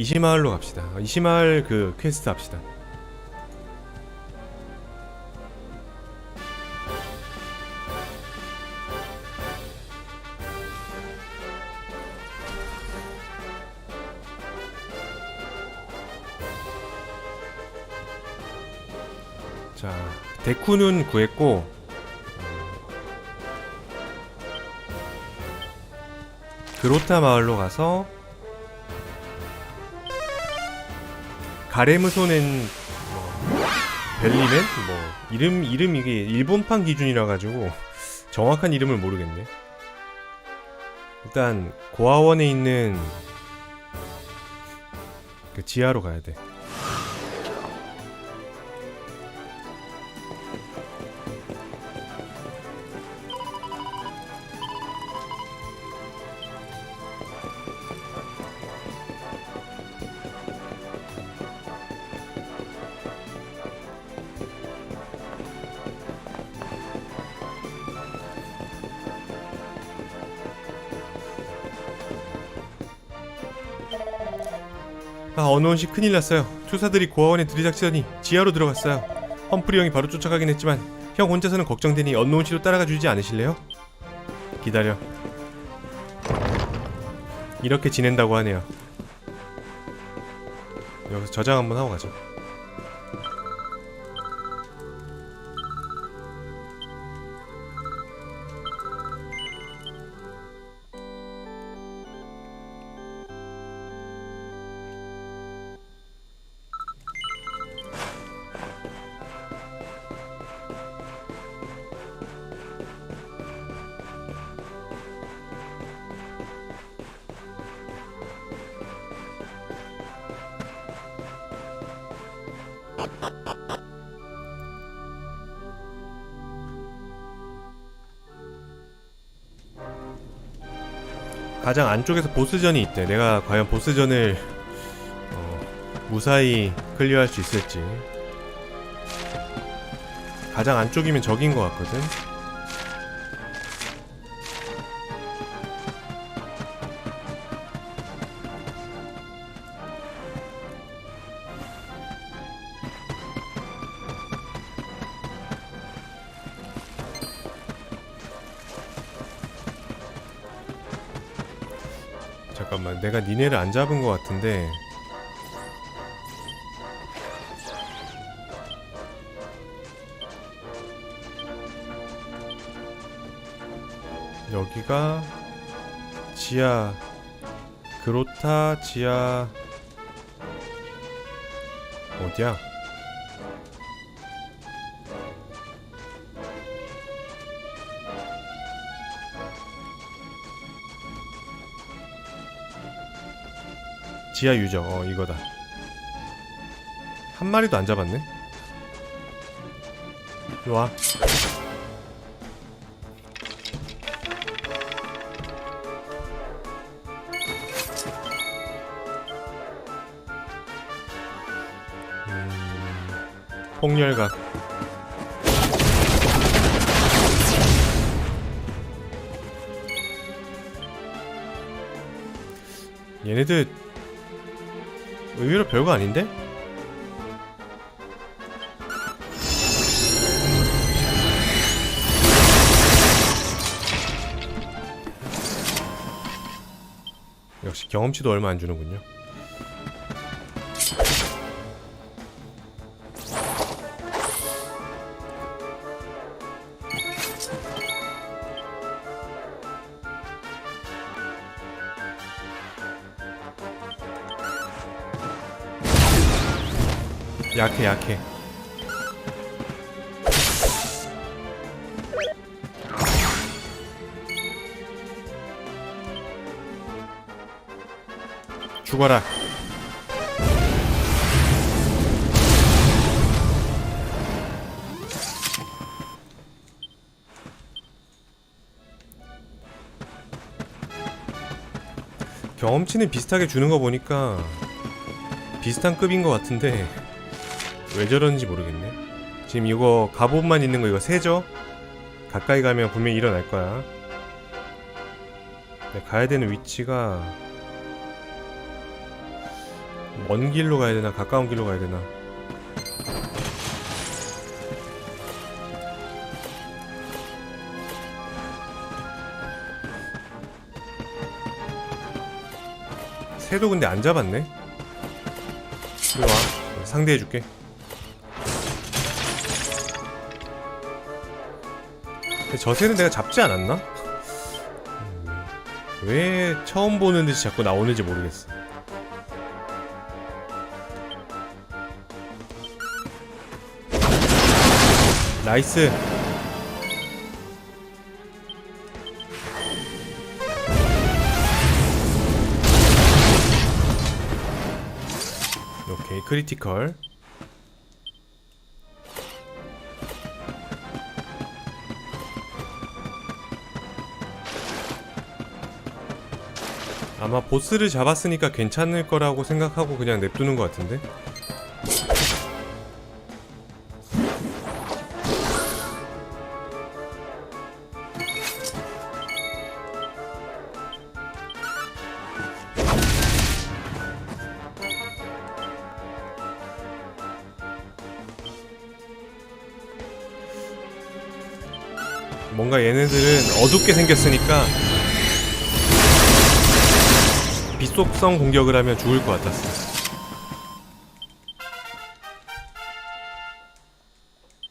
이시마을로 갑시다. 아, 이시마을 그 퀘스트 합시다. 자, 데쿠는 구했고 그로타 마을로 가서 가레무소는 뭐 벨리맨 뭐 이름 이름 이게 일본판 기준이라 가지고 정확한 이름을 모르겠네. 일단 고아원에 있는 그 지하로 가야 돼. 아 어느 씨 큰일 났어요. 투사들이 고아원에 들이닥치더니 지하로 들어갔어요. 험프리 형이 바로 쫓아가긴 했지만 형 혼자서는 걱정되니 언노운 씨로 따라가 주지 않으실래요? 기다려. 이렇게 지낸다고 하네요. 여기서 저장 한번 하고 가죠. 가장 안쪽에서 보스전이 있대. 내가 과연 보스전을 어, 무사히 클리어할 수 있을지. 가장 안쪽이면 적인 것 같거든. 니네를 안 잡은 것 같은데. 여기가 지하 그로타 지하 어디야? 지하 유적 어 이거다. 한 마리도 안 잡았네. 와. 음, 폭렬각. 얘네들 의외로 별거 아닌데? 역시 경험치도 얼마 안 주는군요. 약해. 죽어라. 경험치는 비슷하게 주는 거 보니까 비슷한 급인 것 같은데 왜 저러는지 모르겠네. 지금 이거 갑옷만 있는 거 이거 세죠? 가까이 가면 분명히 일어날 거야. 가야 되는 위치가 먼 길로 가야 되나 가까운 길로 가야 되나 새도 근데 안 잡았네 이리 와 상대해줄게 저 새는 내가 잡지 않았나? 음, 왜 처음 보는 듯이 자꾸 나오는지 모르겠어. 나이스. 오케이 크리티컬 아마 보스를 잡았으니까 괜찮을 거라고 생각하고 그냥 냅두는 것 같은데? 뭔가 얘네들은 어둡게 생겼으니까 속성 공격을 하면 죽을 것 같았어.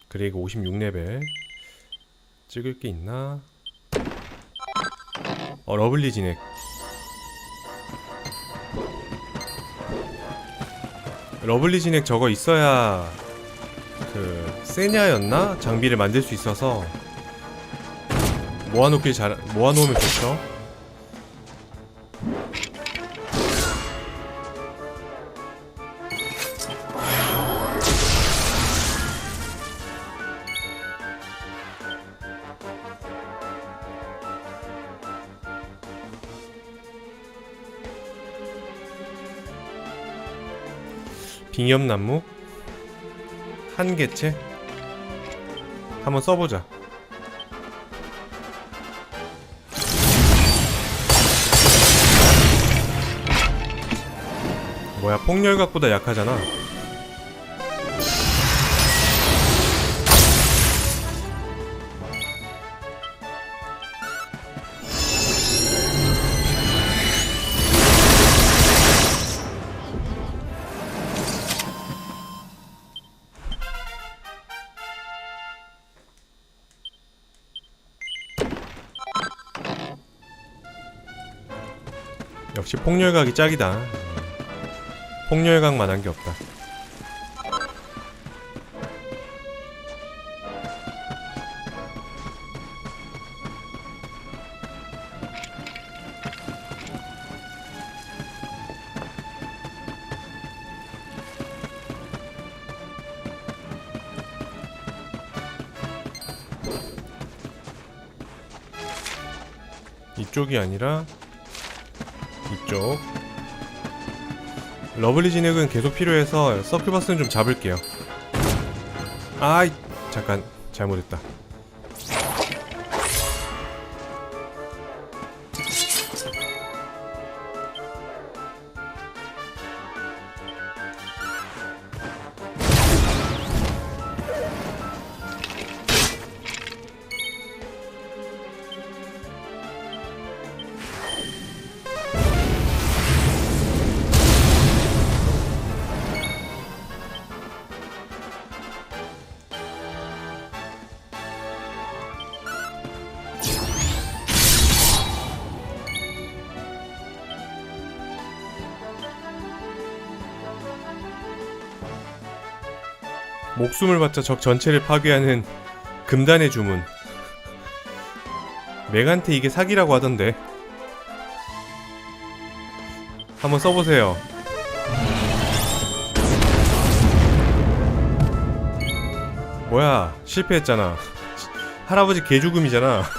그리고 56레벨 찍을 게 있나? 어 러블리 진액 러블리 진액 저거 있어야 그 세냐였나 장비를 만들 수 있어서 모아놓길 잘 모아놓으면 좋죠. 빙엽나무 한 개체 한번 써보자. 뭐야 폭렬각보다 약하잖아. 역시 폭렬각이 짝이다. 폭렬각만 한 게 없다. 이쪽이 아니라 이쪽. 러블리 진액은 계속 필요해서 서큐버스는 좀 잡을게요. 아이 잠깐 잘못했다 바쳐 적 전체를 파괴하는 금단의 주문. 맥한테 이게 사기라고 하던데. 한번 써보세요. 뭐야 실패했잖아. 할아버지 개죽음이잖아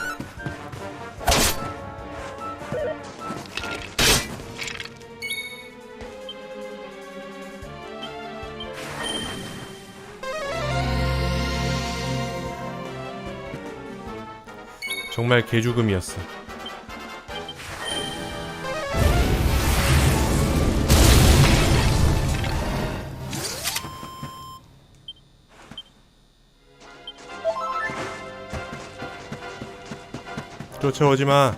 정말 개죽음이었어. 쫓아오지마.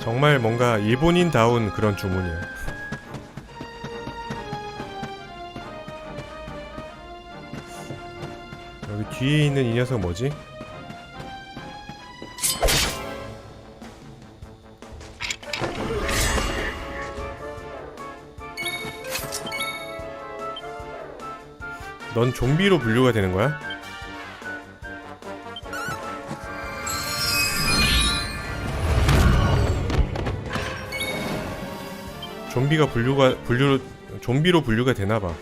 정말 뭔가 일본인다운 그런 주문이야. 뒤에 있는 이 녀석 뭐지? 넌 좀비로 분류가 되는 거야? 좀비가 분류가 분류 좀비로 분류가 되나 봐.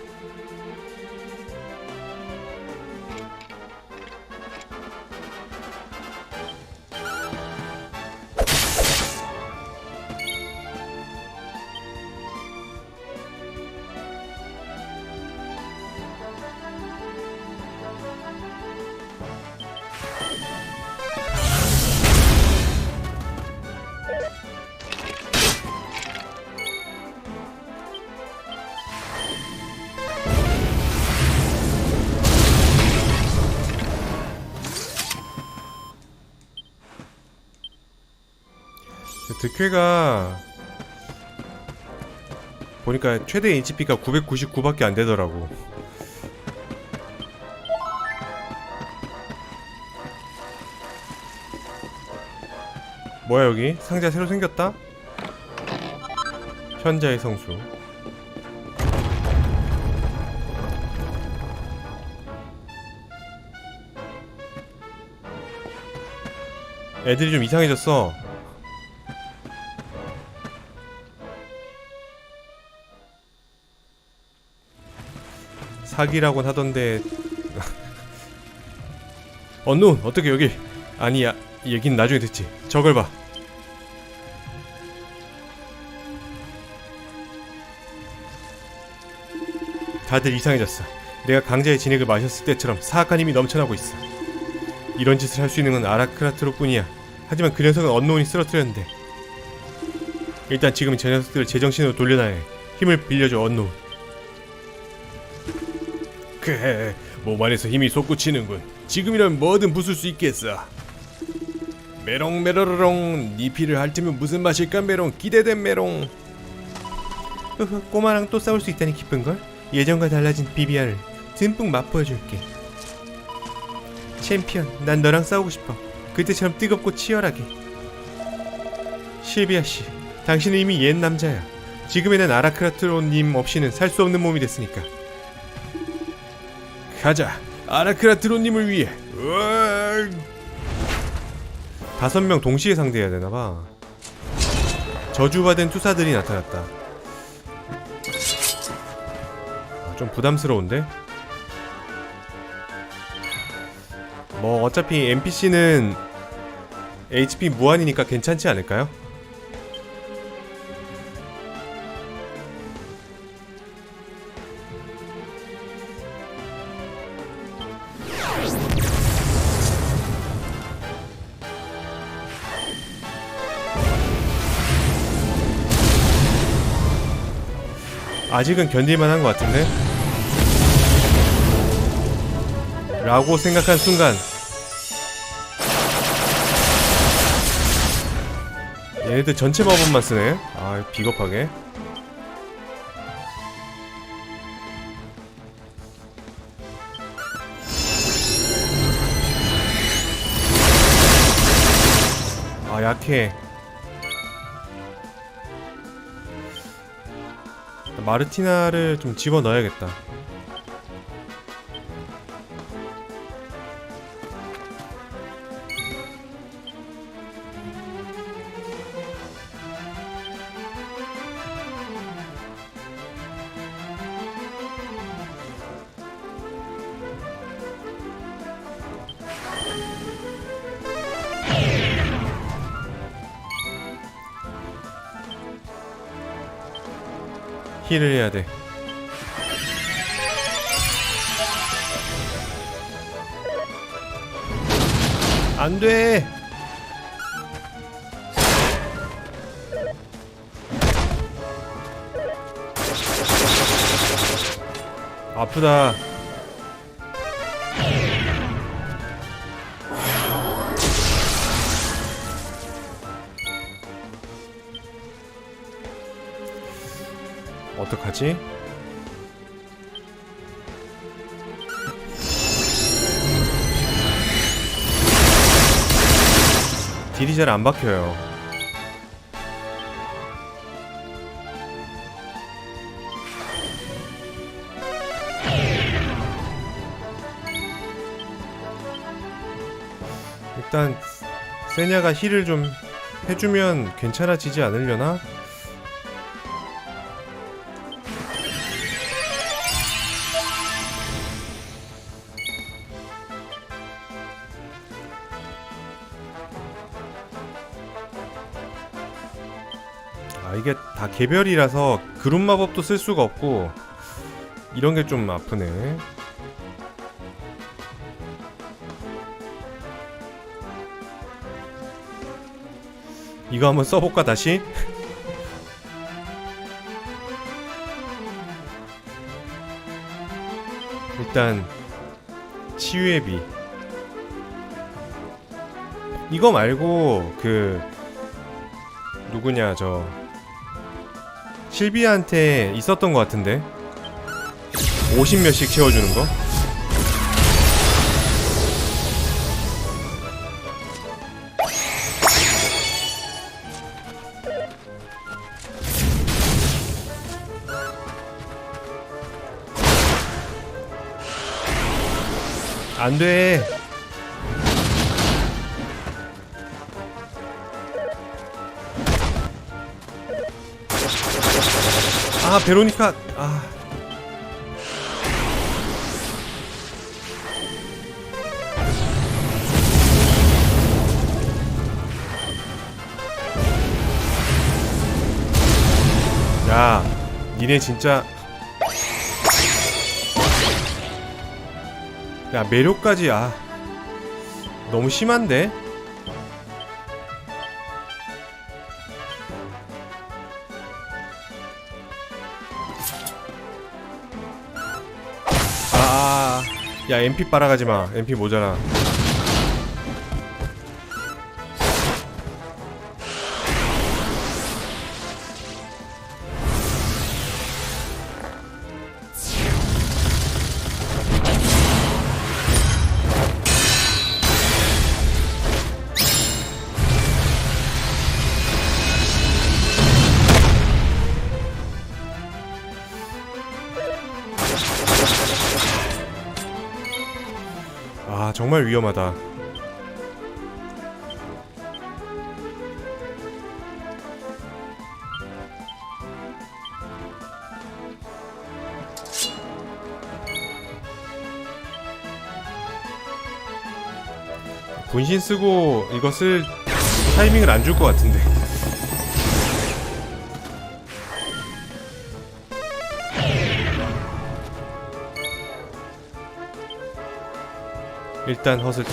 득회가 보니까 최대 HP가 999밖에 안 되더라고. 뭐야 여기? 상자 새로 생겼다? 현자의 성수. 애들이 좀 이상해졌어. 사기라곤 하던데. 언노 어떻게 여기? 아니야 얘긴 나중에 듣지. 저걸 봐. 다들 이상해졌어. 내가 강자의 진액을 마셨을 때처럼 사악한 힘이 넘쳐나고 있어. 이런 짓을 할 수 있는 건 아라크라트로 뿐이야. 하지만 그 녀석은 언노운이 쓰러뜨렸는데. 일단 지금 저 녀석들을 제정신으로 돌려놔야 해. 힘을 빌려줘 언노운 그래 몸 안에서 힘이 솟구치는군. 지금이라면 뭐든 부술 수 있겠어. 메롱 메로로롱 네 피를 핥으면 무슨 맛일까 메롱? 기대된 메롱. 으흐 꼬마랑 또 싸울 수 있다니 기쁜걸? 예전과 달라진 비비안을 듬뿍 맛보여줄게. 챔피언 난 너랑 싸우고 싶어. 그때처럼 뜨겁고 치열하게. 실비아씨 당신은 이미 옛 남자야. 지금의 난 아라크라트로님 없이는 살 수 없는 몸이 됐으니까 가자 아라크라트로님을 위해 으악! 다섯 명 동시에 상대해야 되나봐 저주받은 투사들이 나타났다 어, 좀 부담스러운데? 뭐 어차피 NPC는 HP 무한이니까 괜찮지 않을까요? 아직은 견딜만한 것 같은데? 라고 생각한 순간 얘네들 전체 마법만 쓰네? 아 비겁하게 아 약해 마르티나를 좀 집어 넣어야겠다. 힐을 해야 돼. 안 돼. 아프다. 어떡하지? 딜이 잘 안 박혀요. 일단 세냐가 힐을 좀 해주면 괜찮아지지 않으려나? 이게 다 개별이라서 그룹 마법도 쓸 수가 없고 이런 게 좀 아프네. 이거 한번 써볼까 다시? 일단 치유의 비 이거 말고 그 누구냐 저 실비한테 있었던 것 같은데 50 몇씩 채워주는 거? 안 돼. 아, 베로니카. 아. 야, 니네 진짜 야 매료까지 아 너무 심한데 야 MP 빨아가지 마. MP 모자라 정말 위험하다. 분신 쓰고 쓸 타이밍을 안 줄 것 같은데 일단 허슬트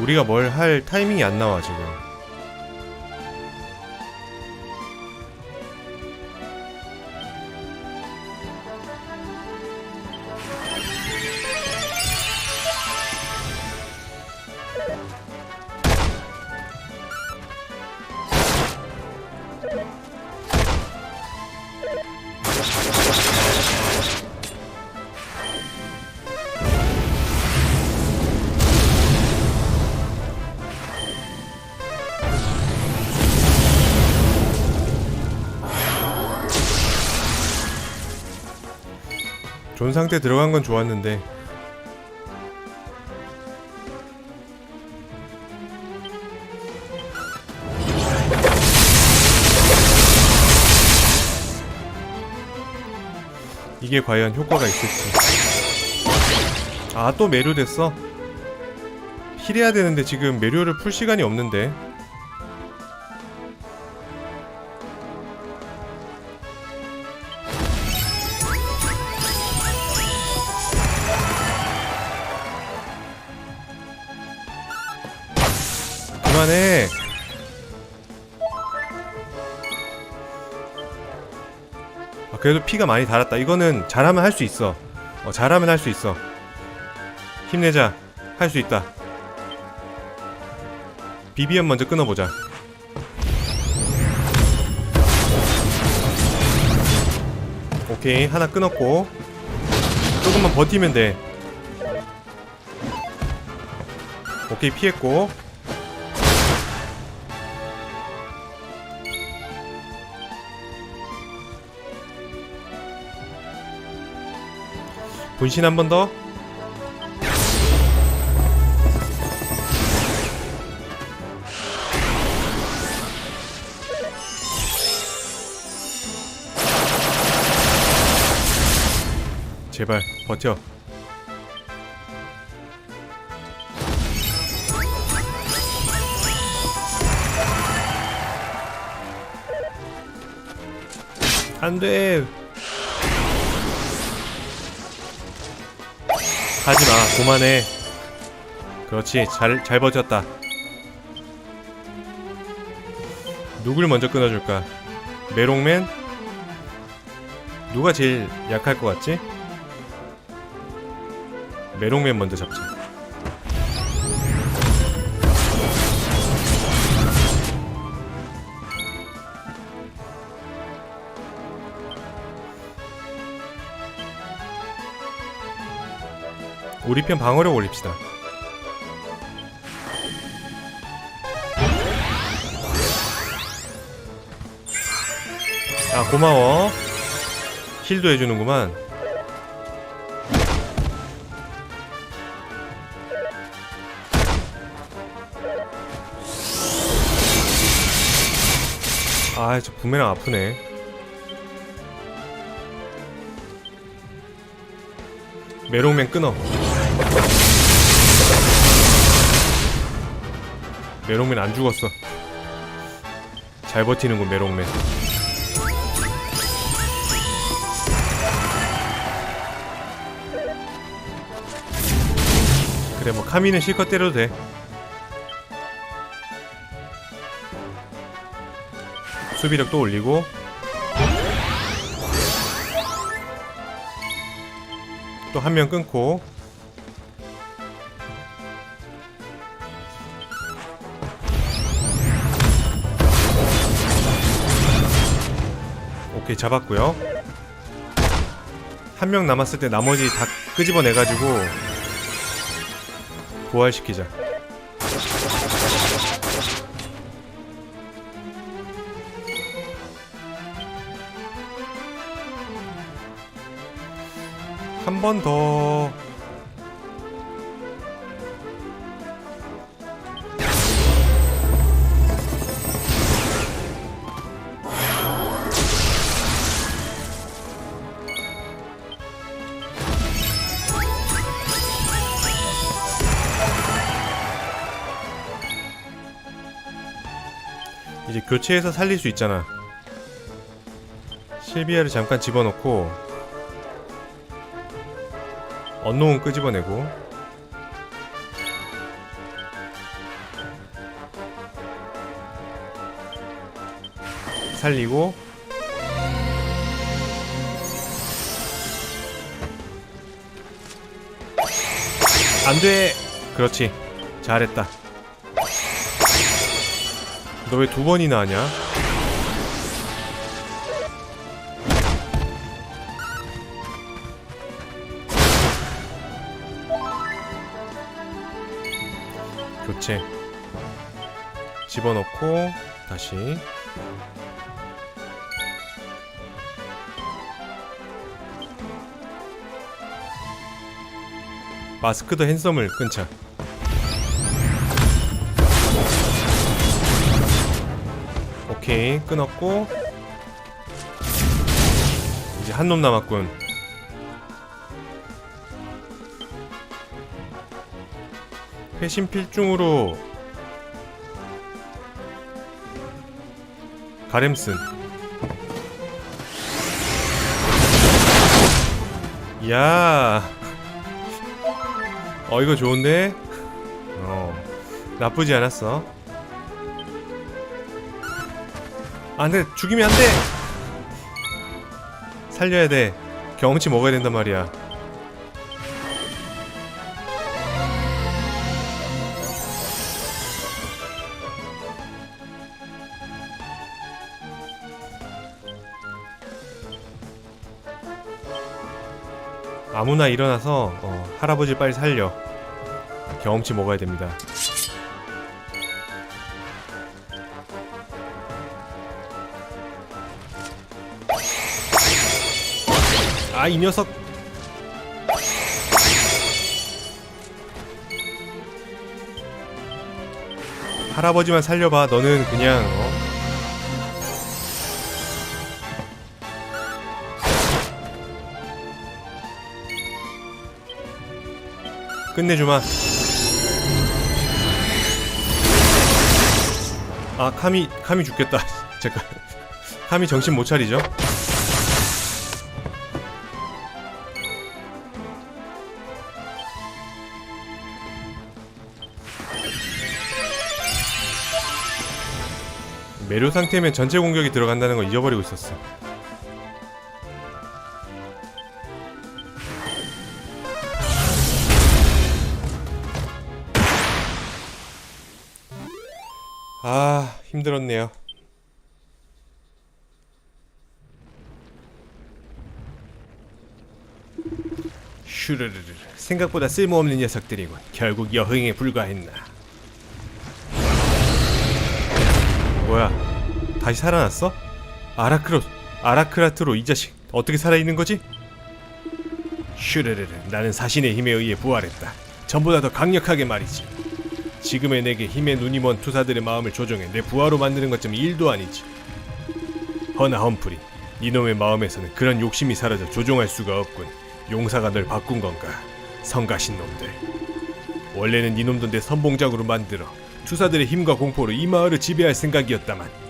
우리가 뭘 할 타이밍이 안 나와 지금 존 상태 들어간 건 좋았는데. 이게 과연 효과가 있을지. 아 또 매료됐어? 힐해야 되는데 지금 매료를 풀 시간이 없는데 그래도 피가 많이 달았다. 이거는 잘하면 할 수 있어. 어, 잘하면 할 수 있어. 힘내자. 할 수 있다. 비비언 먼저 끊어보자. 오케이 하나 끊었고 조금만 버티면 돼. 오케이 피했고 분신 한 번 더. 제발 버텨. 안 돼. 하지 마. 그만해. 그렇지. 잘, 잘 버텼다. 누굴 먼저 끊어줄까? 메롱맨? 누가 제일 약할 것 같지? 메롱맨 먼저 잡자. 우리 편 방어력 올립시다. 아 고마워. 힐도 해주는구만. 아, 저 부메랑 아프네. 메롱맨 끊어. 메롱맨 안 죽었어. 잘 버티는군 메롱맨. 그래 뭐 카미는 실컷 때려도 돼. 수비력 또 올리고 또 한 명 끊고 잡았고요 한 명 남았을 때 나머지 다 끄집어내가지고 부활시키자 한 번 더. 교체해서 살릴 수 있잖아. 실비아를 잠깐 집어넣고 언노운 끄집어내고. 살리고. 안돼. 그렇지. 잘했다 너 왜 두 번이나 하냐? 교체. 집어넣고 다시. 마스크도 핸섬을 끊자 오케이 끊었고 이제 한 놈 남았군 회신 필중으로 가렘슨 야. 어 이거 좋은데? 어 나쁘지 않았어 안돼 죽이면 안돼. 살려야 돼. 경험치 먹어야 된단 말이야. 아무나 일어나서 어, 할아버지 빨리 살려. 경험치 먹어야 됩니다 아 이 녀석. 할아버지만 살려봐. 너는 그냥 어? 끝내주마. 아 카미 카미 죽겠다. 잠깐. 카미 정신 못 차리죠 매료 상태면 전체 공격이 들어간다는 걸 잊어버리고 있었어. 아, 힘들었네요. 슈르르르 생각보다 쓸모없는 녀석들이군. 결국 여흥에 불과했나. 뭐야? 다시 살아났어? 아라크로 아라크라트로 이 자식 어떻게 살아있는 거지? 슈르르르 나는 사신의 힘에 의해 부활했다. 전보다 더 강력하게 말이지. 지금의 내게 힘의 눈이 먼 투사들의 마음을 조종해 내 부하로 만드는 것쯤 일도 아니지. 허나 험프리, 이놈의 마음에서는 그런 욕심이 사라져 조종할 수가 없군. 용사가 널 바꾼 건가? 성가신 놈들. 원래는 이놈도 내 선봉장으로 만들어 투사들의 힘과 공포로 이 마을을 지배할 생각이었다만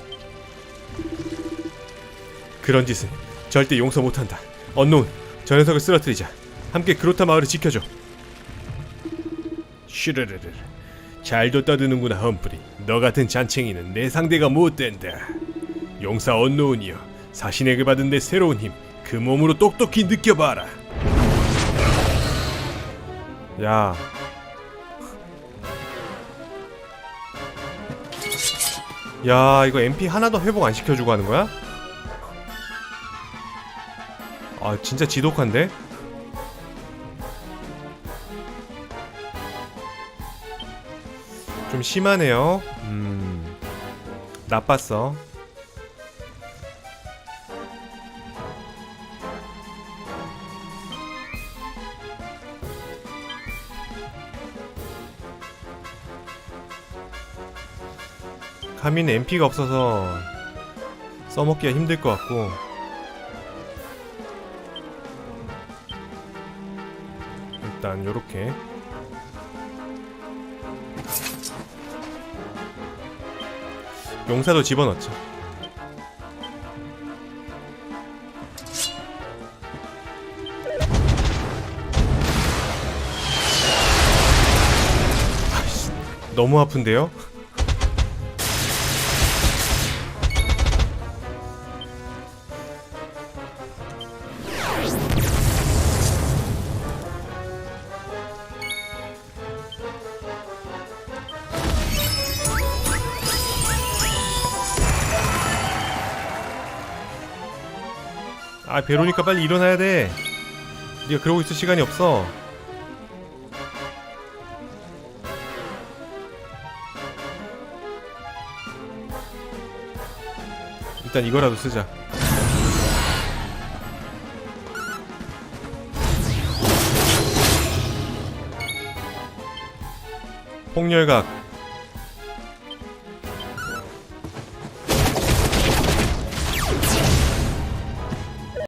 그런 짓은 절대 용서 못한다. 언노운, 저 녀석을 쓰러뜨리자. 함께 그로타 마을을 지켜줘. 슈르르르. 잘도 떠드는구나 험프리. 너 같은 잔챙이는 내 상대가 못 된다. 용사 언노운이여, 사신에게 받은 내 새로운 힘, 그 몸으로 똑똑히 느껴봐라. 야, 야 이거 MP 하나도 회복 안 시켜주고 하는 거야? 아 진짜 지독한데? 좀 심하네요. 음 나빴어. 카미는 MP가 없어서 써먹기가 힘들 것 같고 일단 요렇게 용사도 아이씨, 너무 아픈데요? 아 베로니카 빨리 일어나야 돼. 네가 그러고 있을 시간이 없어. 일단 이거라도 쓰자. 폭렬각